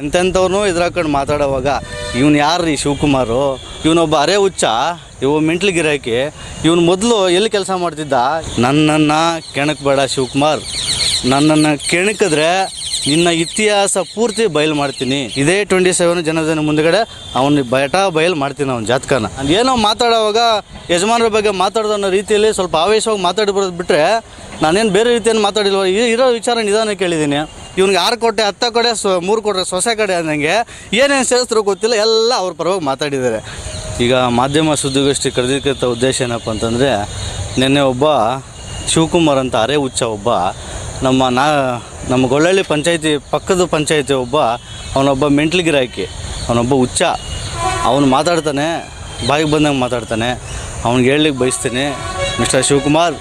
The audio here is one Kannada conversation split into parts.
ಎಂತೆಂಥವ್ನು ಎದುರಾಕೊಂಡು ಮಾತಾಡೋವಾಗ, ಇವನು ಯಾರು ರೀ ಶಿವಕುಮಾರು? ಇವನೊಬ್ಬ ಅರೆ ಹುಚ್ಚ, ಇವ ಮೆಂಟ್ಲು ಗಿರಾಕಿ, ಇವನು ಮೊದಲು ಎಲ್ಲಿ ಕೆಲಸ ಮಾಡ್ತಿದ್ದ? ನನ್ನನ್ನು ಕೆಣಕಬೇಡ ಶಿವಕುಮಾರ್. ನನ್ನನ್ನು ಕೆಣಕಿದ್ರೆ ನಿನ್ನ ಇತಿಹಾಸ ಪೂರ್ತಿ ಬಯಲು ಮಾಡ್ತೀನಿ. ಇದೇ ಟ್ವೆಂಟಿ ಸೆವೆನ್ ಜನದನ ಮುಂದಗಡೆ ಅವನ ಬಯಟ ಬಯಲು ಮಾಡ್ತೀನಿ ಅವನ ಜಾತಕನ. ಏನೋ ಮಾತಾಡೋವಾಗ ಯಜಮಾನರ ಬಗ್ಗೆ ಮಾತಾಡೋದು ಅನ್ನೋ ರೀತಿಯಲ್ಲಿ ಸ್ವಲ್ಪ ಆವೇಶವಾಗಿ ಮಾತಾಡಿ ಬರೋದು ಬಿಟ್ಟರೆ ನಾನೇನು ಬೇರೆ ರೀತಿಯನ್ನು ಮಾತಾಡಿಲ್ವ? ಇರೋ ವಿಚಾರ ನಿಧಾನ ಕೇಳಿದ್ದೀನಿ ಇವ್ನಿಗೆ ಆರು ಕೋಟೆ, ಹತ್ತ ಕಡೆ ಸೊ, ಮೂರು ಕೋಟೆ, ಸೊಸೆ ಕಡೆ ಅಂದಂಗೆ ಏನೇನು ಸೇರಿಸ್ರು ಗೊತ್ತಿಲ್ಲ, ಎಲ್ಲ ಅವ್ರ ಪರವಾಗಿ ಮಾತಾಡಿದ್ದಾರೆ. ಈಗ ಮಾಧ್ಯಮ ಸುದ್ದಿಗೋಷ್ಠಿ ಕರೆದಿಕ್ಕಿಂತ ಉದ್ದೇಶ ಏನಪ್ಪ ಅಂತಂದರೆ, ನಿನ್ನೆ ಒಬ್ಬ ಶಿವಕುಮಾರ್ ಅಂತ ಅರೆ ಹುಚ್ಚ ಒಬ್ಬ, ನಮ್ಮ ನಾ, ನಮ್ಮ ಗೊಳ್ಳಳ್ಳಿ ಪಂಚಾಯತಿ, ಪಕ್ಕದ ಪಂಚಾಯತಿ ಒಬ್ಬ, ಅವನೊಬ್ಬ ಮೆಂಟ್ಲ್ ಗಿರಾಕಿ ಅವನೊಬ್ಬ ಹುಚ್ಚ. ಅವನು ಮಾತಾಡ್ತಾನೆ, ಬಾಯಿಗೆ ಬಂದಂಗೆ ಮಾತಾಡ್ತಾನೆ. ಅವ್ನಿಗೆ ಹೇಳಲಿಕ್ಕೆ ಬಯಸ್ತೀನಿ, ಮಿಸ್ಟರ್ ಶಿವಕುಮಾರ್,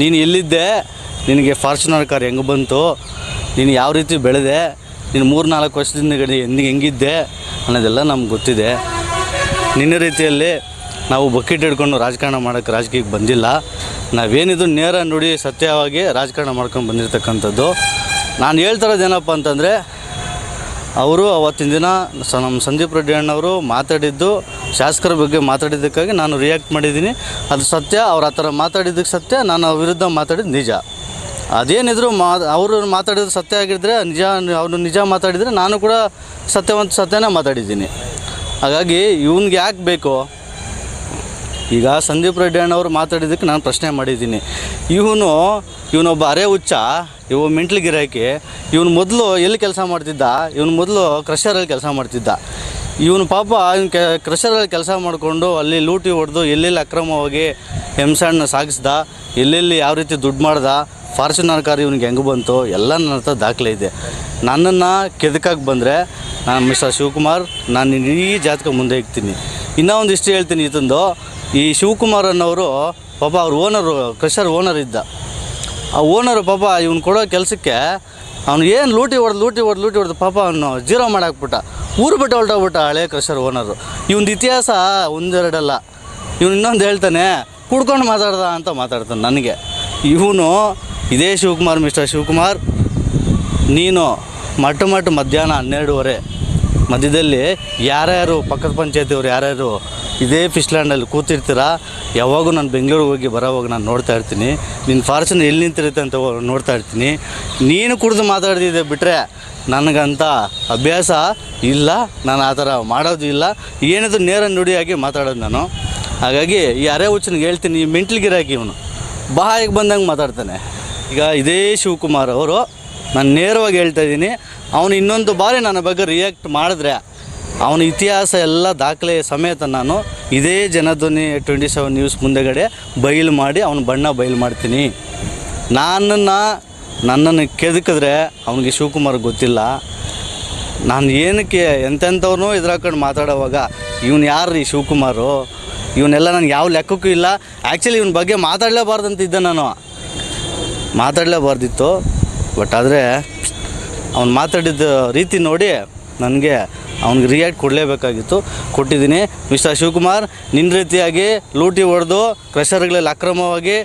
ನೀನು ಎಲ್ಲಿದ್ದೆ? ನಿನಗೆ ಫಾರ್ಚುನರ್ ಕಾರ್ ಹೆಂಗೆ ಬಂತು? ನೀನು ಯಾವ ರೀತಿ ಬೆಳೆದೆ, ನೀನು ಮೂರು ನಾಲ್ಕು ವರ್ಷದಿಂದ ಎಂದಿಗೆ ಹೆಂಗಿದ್ದೆ ಅನ್ನೋದೆಲ್ಲ ನಮ್ಗೆ ಗೊತ್ತಿದೆ. ನಿನ್ನ ರೀತಿಯಲ್ಲಿ ನಾವು ಬಕೆಟ್ ಹಿಡ್ಕೊಂಡು ರಾಜಕಾರಣ ಮಾಡೋಕ್ಕೆ ರಾಜಕೀಯಕ್ಕೆ ಬಂದಿಲ್ಲ. ನಾವೇನಿದು ನೇರ ನುಡಿ ಸತ್ಯವಾಗಿ ರಾಜಕಾರಣ ಮಾಡ್ಕೊಂಡು ಬಂದಿರತಕ್ಕಂಥದ್ದು. ನಾನು ಹೇಳ್ತಿರೋದು ಏನಪ್ಪ ಅಂತಂದರೆ, ಅವರು ಅವತ್ತಿನ ದಿನ ಸ ನಮ್ಮ ಸಂದೀಪ್ ರೆಡ್ಡಿ ಅಣ್ಣವರು ಮಾತಾಡಿದ್ದು, ಶಾಸಕರ ಬಗ್ಗೆ ಮಾತಾಡಿದ್ದಕ್ಕಾಗಿ ನಾನು ರಿಯಾಕ್ಟ್ ಮಾಡಿದ್ದೀನಿ. ಅದು ಸತ್ಯ, ಅವ್ರು ಆ ಥರ ಮಾತಾಡಿದ್ದಕ್ಕೆ ಸತ್ಯ, ನಾನು ಅವ್ರ ವಿರುದ್ಧ ಮಾತಾಡಿದ್ದು ನಿಜ. ಅದೇನಿದ್ರು ಮಾ, ಅವರು ಮಾತಾಡಿದ್ರು ಸತ್ಯ ಆಗಿದ್ದರೆ ನಿಜ ಅವನು ನಿಜ ಮಾತಾಡಿದರೆ ನಾನು ಕೂಡ ಸತ್ಯವಂತ ಸತ್ಯನೇ ಮಾತಾಡಿದ್ದೀನಿ. ಹಾಗಾಗಿ ಇವನ್ಗೆ ಯಾಕೆ ಬೇಕು? ಈಗ ಸಂದೀಪ್ ರೆಡ್ಡಿ ಅಣ್ಣವರು ಮಾತಾಡಿದ್ದಕ್ಕೆ ನಾನು ಪ್ರಶ್ನೆ ಮಾಡಿದ್ದೀನಿ. ಇವನು, ಇವನೊಬ್ಬ ಅರೆ ಹುಚ್ಚ, ಇವ ಮೆಂಟ್ಲು ಗಿರಾಕಿ, ಇವನು ಮೊದಲು ಎಲ್ಲಿ ಕೆಲಸ ಮಾಡ್ತಿದ್ದ? ಇವನು ಮೊದಲು ಕ್ರಷರಲ್ಲಿ ಕೆಲಸ ಮಾಡ್ತಿದ್ದ. ಇವನು ಪಾಪ ಇವನು ಕೆ, ಕ್ರಷರಲ್ಲಿ ಕೆಲಸ ಮಾಡಿಕೊಂಡು ಅಲ್ಲಿ ಲೂಟಿ ಹೊಡೆದು ಎಲ್ಲೆಲ್ಲಿ ಅಕ್ರಮವಾಗಿ ಹೆಂಸಣ್ಣ ಸಾಗಿಸ್ದ, ಎಲ್ಲೆಲ್ಲಿ ಯಾವ ರೀತಿ ದುಡ್ಡು ಮಾಡ್ದ ಫಾರ್ಚುನರ್ ಕಾರ್ ಇವನಿಗೆ ಹೆಂಗೆ ಬಂತು ಎಲ್ಲ ನನ್ನ ಹತ್ರ ದಾಖಲೆ ಇದೆ. ನನ್ನನ್ನು ಕೆದಕಕ್ಕೆ ಬಂದರೆ ನಾನು ಮಿಸ್ಟರ್ ಶಿವಕುಮಾರ್, ನಾನು ಇಡೀ ಜಾತಕ ಮುಂದೆ ಇಕ್ತೀನಿ. ಇನ್ನೂ ಒಂದಿಷ್ಟು ಹೇಳ್ತೀನಿ ಇದೊಂದು ಈ ಶಿವಕುಮಾರ್ ಅನ್ನೋರು ಪಾಪ ಅವ್ರ ಓನರು ಕ್ರಷರ್ ಓನರ್ ಇದ್ದ. ಆ ಓನರು ಪಾಪ ಇವ್ನು ಕೊಡೋ ಕೆಲಸಕ್ಕೆ ಅವನು ಏನು ಲೂಟಿ ಹೊಡೆದು ಲೂಟಿ ಹೊಡೆದು ಲೂಟಿ ಹೊಡೆದು ಪಾಪ ಅವನು ಜೀರೋ ಮಾಡಾಕ್ಬಿಟ್ಟ. ಊರು ಬಿಟ್ಟು ಹೊರಟೋಗ್ಬಿಟ್ಟ ಹಳೆ ಕ್ರಷರ್ ಓನರು ಇವೊಂದು ಇತಿಹಾಸ ಒಂದೆರಡಲ್ಲ. ಇವನು ಇನ್ನೊಂದು ಹೇಳ್ತಾನೆ, ಕುಡ್ಕೊಂಡು ಮಾತಾಡ್ದ ಅಂತ ಮಾತಾಡ್ತಾನೆ ನನಗೆ. ಇವನು ಇದೇ ಶಿವಕುಮಾರ್ ಮಿಸ್ಟರ್ ಶಿವಕುಮಾರ್. ನೀನು ಮಟ್ಟ ಮಟ್ಟ ಮಧ್ಯಾಹ್ನ ಹನ್ನೆರಡುವರೆ ಮಧ್ಯದಲ್ಲಿ ಯಾರ್ಯಾರು ಪಕ್ಕದ ಪಂಚಾಯತಿಯವರು ಯಾರ್ಯಾರು ಇದೇ ಫಿಶ್ಲ್ಯಾಂಡಲ್ಲಿ ಕೂತಿರ್ತೀರಾ? ಯಾವಾಗೂ ನಾನು ಬೆಂಗಳೂರಿಗೆ ಹೋಗಿ ಬರೋವಾಗ ನಾನು ನೋಡ್ತಾ ಇರ್ತೀನಿ. ನಿನ್ನ ಫಾರ್ಚುನ್ ಎಲ್ಲಿ ನಿಂತಿರುತ್ತೆ ಅಂತ ನೋಡ್ತಾ ಇರ್ತೀನಿ. ನೀನು ಕುಡಿದು ಮಾತಾಡ್ತಿದ್ದೆ ಬಿಟ್ಟರೆ ನನಗಂತ ಅಭ್ಯಾಸ ಇಲ್ಲ. ನಾನು ಆ ಥರ ಮಾಡೋದು ಇಲ್ಲ. ಏನಿದ್ರು ನೇರ ನುಡಿಯಾಗಿ ಮಾತಾಡೋದು ನಾನು. ಹಾಗಾಗಿ ಈ ಅರೆ ಹುಚ್ಚನಿಗೆ ಹೇಳ್ತೀನಿ, ಈ ಮೆಂಟ್ಲಿಗಿರಾಕಿ ಇವನು. ಬಾಯಿಗೆ ಬಂದಂಗೆ ಮಾತಾಡ್ತಾನೆ. ಈಗ ಇದೇ ಶಿವಕುಮಾರ್ ಅವರು ನಾನು ನೇರವಾಗಿ ಹೇಳ್ತಾ ಇದ್ದೀನಿ, ಅವನು ಇನ್ನೊಂದು ಬಾರಿ ನನ್ನ ಬಗ್ಗೆ ರಿಯಾಕ್ಟ್ ಮಾಡಿದ್ರೆ ಅವನ ಇತಿಹಾಸ ಎಲ್ಲ ದಾಖಲೆ ಸಮೇತ ನಾನು ಇದೇ ಜನಧ್ವನಿ ಟ್ವೆಂಟಿ ಸೆವೆನ್ ನ್ಯೂಸ್ ಮುಂದೆಗಡೆ ಬಯಲು ಮಾಡಿ ಅವನ ಬಣ್ಣ ಬಯಲು ಮಾಡ್ತೀನಿ. ನನ್ನನ್ನು ನನ್ನನ್ನು ಕೆದಕಿದ್ರೆ ಅವನಿಗೆ ಶಿವಕುಮಾರ್ ಗೊತ್ತಿಲ್ಲ. ನಾನು ಏನಕ್ಕೆ ಎಂತೆಂಥವ್ರನ್ನೂ ಎದುರಾಕೊಂಡು ಮಾತಾಡೋವಾಗ ಇವನು ಯಾರು ರೀ ಶಿವಕುಮಾರು? ಇವನ್ನೆಲ್ಲ ನನಗೆ ಯಾವ ಲೆಕ್ಕಕ್ಕೂ ಇಲ್ಲ. ಆ್ಯಕ್ಚುಲಿ ಇವನ ಬಗ್ಗೆ ಮಾತಾಡಲೇಬಾರ್ದು ಇದ್ದೆ ನಾನು. ಮಾತಾಡಲೇಬಾರ್ದಿತ್ತು. ಬಟ್ ಆದರೆ ಅವ್ನು ಮಾತಾಡಿದ ರೀತಿ ನೋಡಿ ನನಗೆ ಅವ್ನಿಗೆ ರಿಯಾಕ್ಟ್ ಕೊಡಲೇಬೇಕಾಗಿತ್ತು. ಕೊಟ್ಟಿದ್ದೀನಿ. ಮಿಸ್ಟರ್ ಶಿವಕುಮಾರ್ ನಿನ್ನ ರೀತಿಯಾಗಿ ಲೂಟಿ ಹೊಡೆದು ಕ್ರೆಷರ್ಗಳಲ್ಲಿ ಅಕ್ರಮವಾಗಿ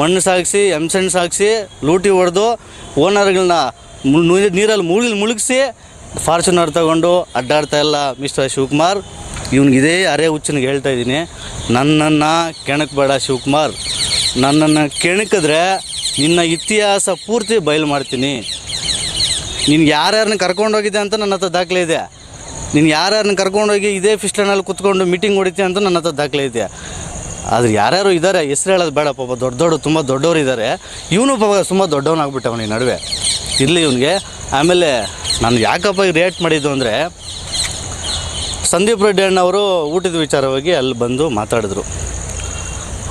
ಮಣ್ಣು ಸಾಗಿಸಿ ಎಮ್ಸೆಂಟ್ ಸಾಗಿಸಿ ಲೂಟಿ ಹೊಡೆದು ಓನರ್ಗಳನ್ನ ನೀರಲ್ಲಿ ಮುಳುಗಿ ಮುಳುಗಿಸಿ ಫಾರ್ಚುನರ್ ತಗೊಂಡು ಅಡ್ಡಾಡ್ತಾ ಇಲ್ಲ ಮಿಸ್ಟರ್ ಶಿವಕುಮಾರ್. ಇವನಿಗೆ ಇದೇ ಅರೆ ಹುಚ್ಚನಿಗೆ ಹೇಳ್ತಾ ಇದ್ದೀನಿ. ನನ್ನನ್ನು ಕೆಣಕಬೇಡ ಶಿವಕುಮಾರ್. ನನ್ನನ್ನು ಕೆಣಕಿದ್ರೆ ನಿನ್ನ ಇತಿಹಾಸ ಪೂರ್ತಿ ಬಯಲು ಮಾಡ್ತೀನಿ. ನಿನ್ಗೆ ಯಾರ್ಯಾರನ್ನ ಕರ್ಕೊಂಡೋಗಿದೆ ಅಂತ ನನ್ನ ಹತ್ರ ದಾಖಲೆ ಇದೆ. ನೀನು ಯಾರ್ಯಾರನ್ನ ಕರ್ಕೊಂಡೋಗಿ ಇದೇ ಫಿಸ್ಟನಲ್ಲಿ ಕುತ್ಕೊಂಡು ಮೀಟಿಂಗ್ ಹೊಡಿತೀಯ ಅಂತ ನನ್ನ ಹತ್ರ ದಾಖಲೆ ಇದೆ. ಆದರೆ ಯಾರ್ಯಾರು ಇದ್ದಾರೆ ಹೆಸ್ರು ಹೇಳೋದು ಬೇಡ, ಪಾಪ ದೊಡ್ಡ ದೊಡ್ಡ, ತುಂಬ ದೊಡ್ಡವರು ಇದ್ದಾರೆ ಇವನು ಪಾಪ ತುಂಬ ದೊಡ್ಡವನಾಗ್ಬಿಟ್ಟವನು ಈ ನಡುವೆ. ಇರಲಿ ಇವನಿಗೆ. ಆಮೇಲೆ ನಾನು ಯಾಕಪ್ಪ ರಿಯಾಕ್ಟ್ ಮಾಡಿದ್ದು ಅಂದರೆ, ಸಂದೀಪ್ ರೆಡ್ಡಿ ಅಣ್ಣವರು ಊಟದ ವಿಚಾರವಾಗಿ ಅಲ್ಲಿ ಬಂದು ಮಾತಾಡಿದ್ರು.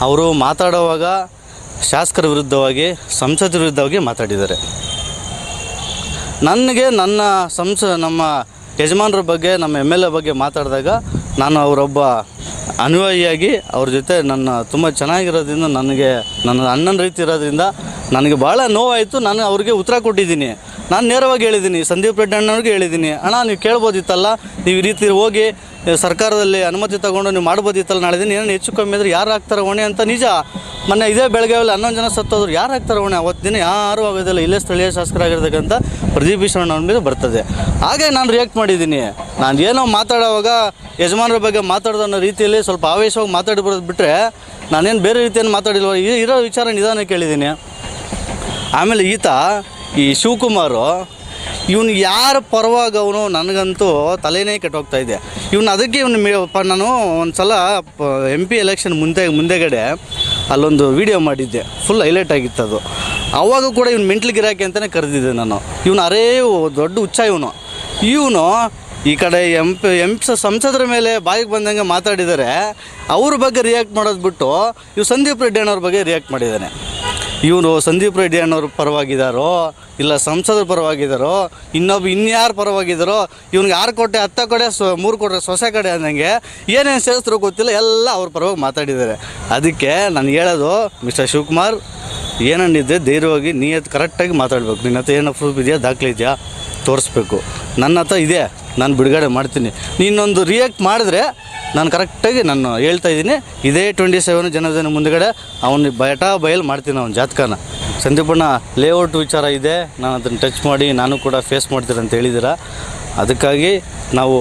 ಅವರು ಮಾತಾಡುವಾಗ ಶಾಸಕರ ವಿರುದ್ಧವಾಗಿ, ಸಂಸದರ ವಿರುದ್ಧವಾಗಿ ಮಾತಾಡಿದ್ದಾರೆ. ನನಗೆ ನನ್ನ ಸಂಸ, ನಮ್ಮ ಯಜಮಾನರ ಬಗ್ಗೆ, ನಮ್ಮ ಎಂ ಎಲ್ ಎ ಬಗ್ಗೆ ಮಾತಾಡಿದಾಗ ನಾನು ಅವರೊಬ್ಬ ಅನುಯಾಯಿಯಾಗಿ ಅವ್ರ ಜೊತೆ ನನ್ನ ತುಂಬ ಚೆನ್ನಾಗಿರೋದ್ರಿಂದ, ನನಗೆ ನನ್ನ ಅಣ್ಣನ ರೀತಿ ಇರೋದ್ರಿಂದ ನನಗೆ ಭಾಳ ನೋವಾಯಿತು. ನಾನು ಅವ್ರಿಗೆ ಉತ್ತರ ಕೊಟ್ಟಿದ್ದೀನಿ. ನಾನು ನೇರವಾಗಿ ಹೇಳಿದ್ದೀನಿ ಸಂದೀಪ್ ರೆಡ್ಡಿ ಅಣ್ಣವ್ರಿಗೆ ಹೇಳಿದ್ದೀನಿ ಅಣ್ಣ, ನೀವು ಕೇಳ್ಬೋದಿತ್ತಲ್ಲ, ನೀವು ಈ ರೀತಿ ಹೋಗಿ ಸರ್ಕಾರದಲ್ಲಿ ಅನುಮತಿ ತಗೊಂಡು ನೀವು ಮಾಡ್ಬೋದಿತ್ತಲ್ಲ, ನಾಳೆ ದಿನ ಏನೇನು ಹೆಚ್ಚು ಕಮ್ಮಿ ಆದರೆ ಯಾರು ಹಾಕ್ತಾರೆ ಹೊಣೆ ಅಂತ ನಿಜ. ಮೊನ್ನೆ ಇದೇ ಬೆಳಗಾವಿಯಲ್ಲಿ ಹನ್ನೊಂದು ಜನ ಸತ್ತೋದ್ರು, ಯಾರು ಹಾಕ್ತಾರೆ ಹೊಣೆ? ಅವತ್ತು ದಿನ ಯಾರೂ ಆಗೋದಿಲ್ಲ, ಇಲ್ಲೇ ಸ್ಥಳೀಯ ಶಾಸಕರಾಗಿರ್ತಕ್ಕಂಥ ಪ್ರದೀಪ್ ಭೀಷಣ್ ಅವ್ರ ಮೇಲೆ ಬರ್ತದೆ. ಹಾಗೆ ನಾನು ರಿಯಾಕ್ಟ್ ಮಾಡಿದ್ದೀನಿ ನಾನು ಏನೋ ಮಾತಾಡೋವಾಗ ಯಜಮಾನರ ಬಗ್ಗೆ ಮಾತಾಡೋದು ಅನ್ನೋ ರೀತಿಯಲ್ಲಿ ಸ್ವಲ್ಪ ಆವೇಶವಾಗಿ ಮಾತಾಡಿ ಬರೋದು ಬಿಟ್ಟರೆ ನಾನೇನು ಬೇರೆ ರೀತಿಯನ್ನು ಮಾತಾಡಿಲ್ವ? ಇರೋ ವಿಚಾರ ನಿಧಾನ ಕೇಳಿದ್ದೀನಿ ಆಮೇಲೆ ಈತ ಈ ಶಿವಕುಮಾರು, ಇವನು ಯಾರ ಪರವಾಗಿ ಅವನು ನನಗಂತೂ ತಲೆನೇ ಕೆಟ್ಟೋಗ್ತಾ ಇದೆ. ಇವನು ಅದಕ್ಕೆ ಇವನು ನಾನು ಒಂದು ಸಲ ಎಂ ಪಿ ಎಲೆಕ್ಷನ್ ಮುಂದೆ, ಮುಂದೆಗಡೆ ಅಲ್ಲೊಂದು ವಿಡಿಯೋ ಮಾಡಿದ್ದೆ. ಫುಲ್ ಹೈಲೈಟ್ ಆಗಿತ್ತು ಅದು. ಆವಾಗ ಕೂಡ ಇವ್ನು ಮೆಂಟ್ಲ್ ಗಿರಾಕಿ ಅಂತಲೇ ಕರೆದಿದ್ದೆ ನಾನು. ಇವನು ಅರೇ ದೊಡ್ಡ ಹುಚ್ಚ ಇವನು. ಇವನು ಈ ಕಡೆ ಎಂ ಪಿ ಎಂ ಸಂಸದರ ಮೇಲೆ ಬಾಯಿಗೆ ಬಂದಂಗೆ ಮಾತಾಡಿದರೆ ಅವ್ರ ಬಗ್ಗೆ ರಿಯಾಕ್ಟ್ ಮಾಡೋದು ಬಿಟ್ಟು ಇವು ಸಂದೀಪ್ ರೆಡ್ಡಿ ಅನ್ನೋರ ಬಗ್ಗೆ ರಿಯಾಕ್ಟ್ ಮಾಡಿದ್ದಾನೆ. ಇವನು ಸಂದೀಪ್ ರೆಡ್ಡಿ ಅಣ್ಣವ್ರ ಪರವಾಗಿದ್ದಾರೋ ಇಲ್ಲ ಸಂಸದರ ಪರವಾಗಿದ್ದಾರೋ ಇನ್ನೊಬ್ಬ ಇನ್ಯಾರು ಪರವಾಗಿದ್ದಾರೋ ಇವ್ನಿಗೆ ಆರು ಕೋಟೆ, ಹತ್ತ ಕಡೆ ಸೊ, ಮೂರು ಕೋಟೆ, ಸೊಸೆ ಕಡೆ ಅಂದಂಗೆ ಏನೇನು ಸೇರಿಸ್ರು ಗೊತ್ತಿಲ್ಲ, ಎಲ್ಲ ಅವ್ರ ಪರವಾಗಿ ಮಾತಾಡಿದ್ದಾರೆ. ಅದಕ್ಕೆ ನಾನು ಹೇಳೋದು, ಮಿಸ್ಟರ್ ಶಿವಕುಮಾರ್ ಏನನ್ನಿದ್ದೆ ಧೈರ್ಯವಾಗಿ, ನಿಯತ್, ಕರೆಕ್ಟಾಗಿ ಮಾತಾಡಬೇಕು. ನಿನ್ನ ಹತ್ರ ಏನೋ ಪ್ರೂಫ್ ಇದೆಯಾ, ದಾಖಲೆ ಇದೆಯಾ, ತೋರಿಸ್ಬೇಕು. ನನ್ನ ಹತ್ರ ಇದೆ, ನಾನು ಬಿಡುಗಡೆ ಮಾಡ್ತೀನಿ. ನೀನೊಂದು ರಿಯಾಕ್ಟ್ ಮಾಡಿದ್ರೆ ನಾನು ಕರೆಕ್ಟಾಗಿ ನಾನು ಹೇಳ್ತಾ ಇದ್ದೀನಿ, ಇದೇ ಟ್ವೆಂಟಿ ಸೆವೆನ್ ಜನದಿನ ಮುಂದುಗಡೆ ಅವನು ಬಯಟಾ ಬಯಲು ಮಾಡ್ತೀನಿ ಅವನ ಜಾತಕನ. ಸಂದೀಪಣ್ಣ ಲೇಔಟ್ ವಿಚಾರ ಇದೆ, ನಾನು ಅದನ್ನು ಟಚ್ ಮಾಡಿ ನಾನು ಕೂಡ ಫೇಸ್ ಮಾಡ್ತೀನಿ ಅಂತ ಹೇಳಿದ್ದೀರ? ಅದಕ್ಕಾಗಿ ನಾವು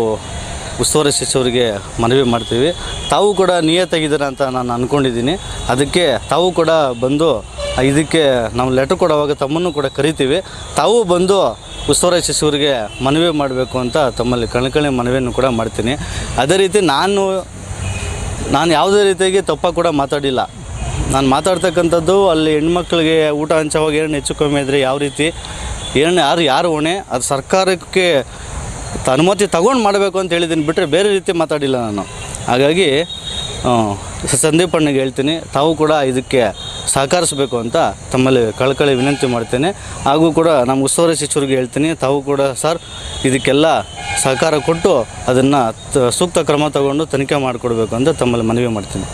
ಉಸ್ತುವಾರಿ ಸಚಿವರಿಗೆ ಮನವಿ ಮಾಡ್ತೀವಿ. ತಾವು ಕೂಡ ನಿಯತ್ತಾಗಿದ್ದೀರ ಅಂತ ನಾನು ಅಂದ್ಕೊಂಡಿದ್ದೀನಿ ಅದಕ್ಕೆ ತಾವು ಕೂಡ ಬಂದು ಇದಕ್ಕೆ ನಾವು ಲೆಟರ್ ಕೊಡುವಾಗ ತಮ್ಮನ್ನು ಕೂಡ ಕರಿತೀವಿ. ತಾವು ಬಂದು ಉಸ್ತುವಾರಿ ಶಿಶುವರಿಗೆ ಮನವಿ ಮಾಡಬೇಕು ಅಂತ ತಮ್ಮಲ್ಲಿ ಕಣಕಳಿ ಮನವಿಯನ್ನು ಕೂಡ ಮಾಡ್ತೀನಿ. ಅದೇ ರೀತಿ ನಾನು ನಾನು ಯಾವುದೇ ರೀತಿಯಾಗಿ ತಪ್ಪ ಕೂಡ ಮಾತಾಡಿಲ್ಲ. ನಾನು ಮಾತಾಡ್ತಕ್ಕಂಥದ್ದು ಅಲ್ಲಿ ಹೆಣ್ಮಕ್ಳಿಗೆ ಊಟ ಹಂಚೋವಾಗ ಏನು ಹೆಚ್ಚು ಕಮ್ಮಿ ಇದ್ದರೆ ಯಾವ ರೀತಿ ಏನು ಯಾರು ಯಾರು ಹೊಣೆ, ಅದು ಸರ್ಕಾರಕ್ಕೆ ಅನುಮತಿ ತಗೊಂಡು ಮಾಡಬೇಕು ಅಂತ ಹೇಳಿದ್ದೀನಿ ಬಿಟ್ಟರೆ ಬೇರೆ ರೀತಿ ಮಾತಾಡಿಲ್ಲ ನಾನು. ಹಾಗಾಗಿ ಸಂದೀಪ್ ಅಣ್ಣಗೆ ಹೇಳ್ತೀನಿ, ತಾವು ಕೂಡ ಇದಕ್ಕೆ ಸಹಕರಿಸಬೇಕು ಅಂತ ತಮ್ಮಲ್ಲಿ ಕಳಕಳಿ ವಿನಂತಿ ಮಾಡ್ತೇನೆ. ಹಾಗೂ ಕೂಡ ನಮ್ಮ ಉಸ್ತುವಾರಿ ಸಚಿವರಿಗೆ ಹೇಳ್ತೀನಿ, ತಾವು ಕೂಡ ಸರ್ ಇದಕ್ಕೆಲ್ಲ ಸಹಕಾರ ಕೊಟ್ಟು ಅದನ್ನು ಸೂಕ್ತ ಕ್ರಮ ತಗೊಂಡು ತನಿಖೆ ಮಾಡಿಕೊಡ್ಬೇಕು ಅಂತ ತಮ್ಮಲ್ಲಿ ಮನವಿ ಮಾಡ್ತೀನಿ.